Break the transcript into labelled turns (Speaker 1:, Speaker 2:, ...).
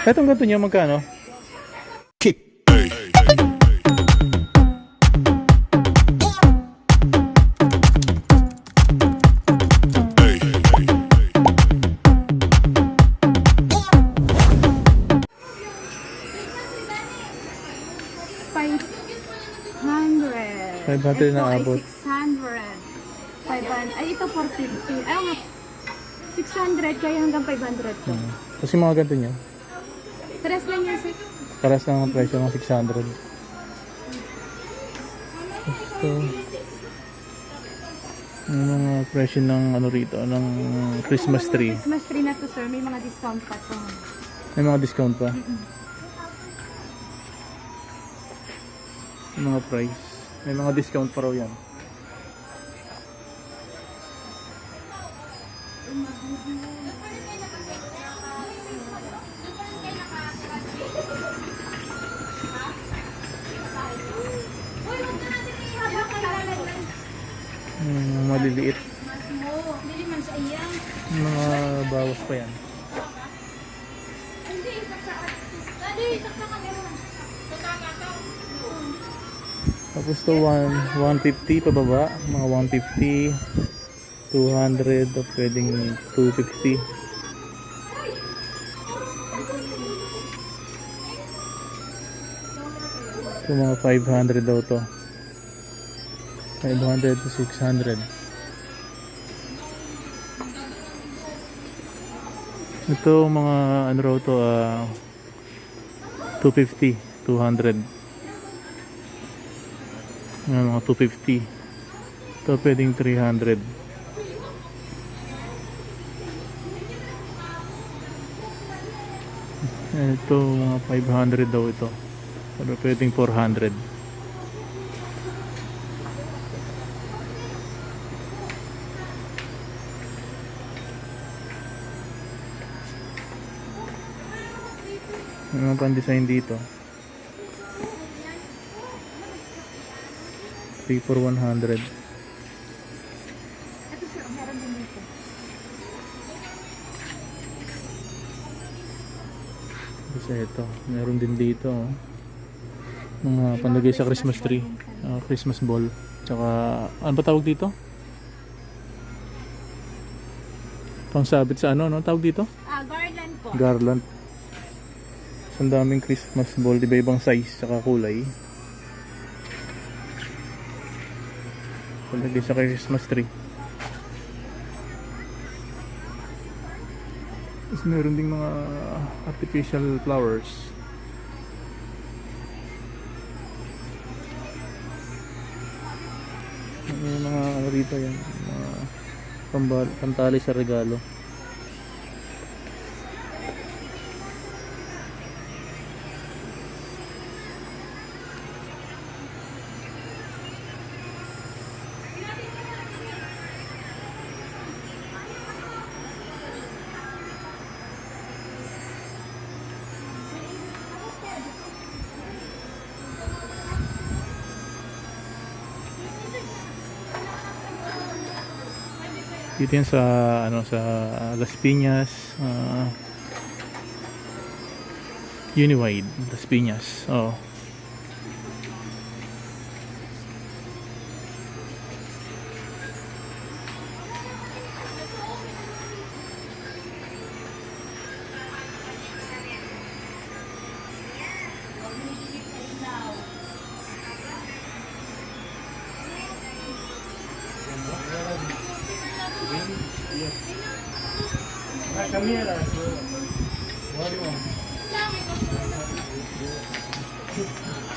Speaker 1: Etong ganito niya magkano?
Speaker 2: Five hundred.
Speaker 1: 500 na
Speaker 2: Ito ay
Speaker 1: abot.
Speaker 2: 600. 500. Ay, ito 450. Ay, nga. 600 kaya hanggang 500 to.
Speaker 1: Hmm. Kasi mga ganito niya.
Speaker 2: Tres lang yan, sir.
Speaker 1: Paras lang ang presyo ng 600. Gusto. Yung mga presyo ng ano rito, ng Christmas tree.
Speaker 2: Christmas tree na to, sir. May mga discount pa to.
Speaker 1: May mga discount pa. Yung mga price. May mga discount pa raw yan. Maliliit. Mga bawas pa yan. Tapos to 1, 150 pababa, mga 150, 200 o pwedeng 250. Ito mga 500 daw to. 500 to 600. Ito mga ano raw to ah 250, 200. Mga mga 250. Ito pwedeng 300. Ito mga 500 daw ito. Pero pwedeng 400. May mga pan-design dito. 3 for 100.
Speaker 2: Ito, sir. Meron din dito.
Speaker 1: Kasi ito, meron din dito. Oh. Mga panlagay sa Christmas tree. ah, Christmas ball. Tsaka, ano ba tawag dito? Pangsabit sa ano, no? Tawag dito?
Speaker 2: Ah, garland po.
Speaker 1: Garland. Ang daming Christmas ball, iba ibang size, tsaka kulay. Panlagay sa Christmas tree. Tapos meron ding mga artificial flowers. May mga ano rito yan. Mga pantali sa regalo. Dito yan sa ano sa Las Piñas, ah, Uniwide, Las Piñas. Oh. Thank you.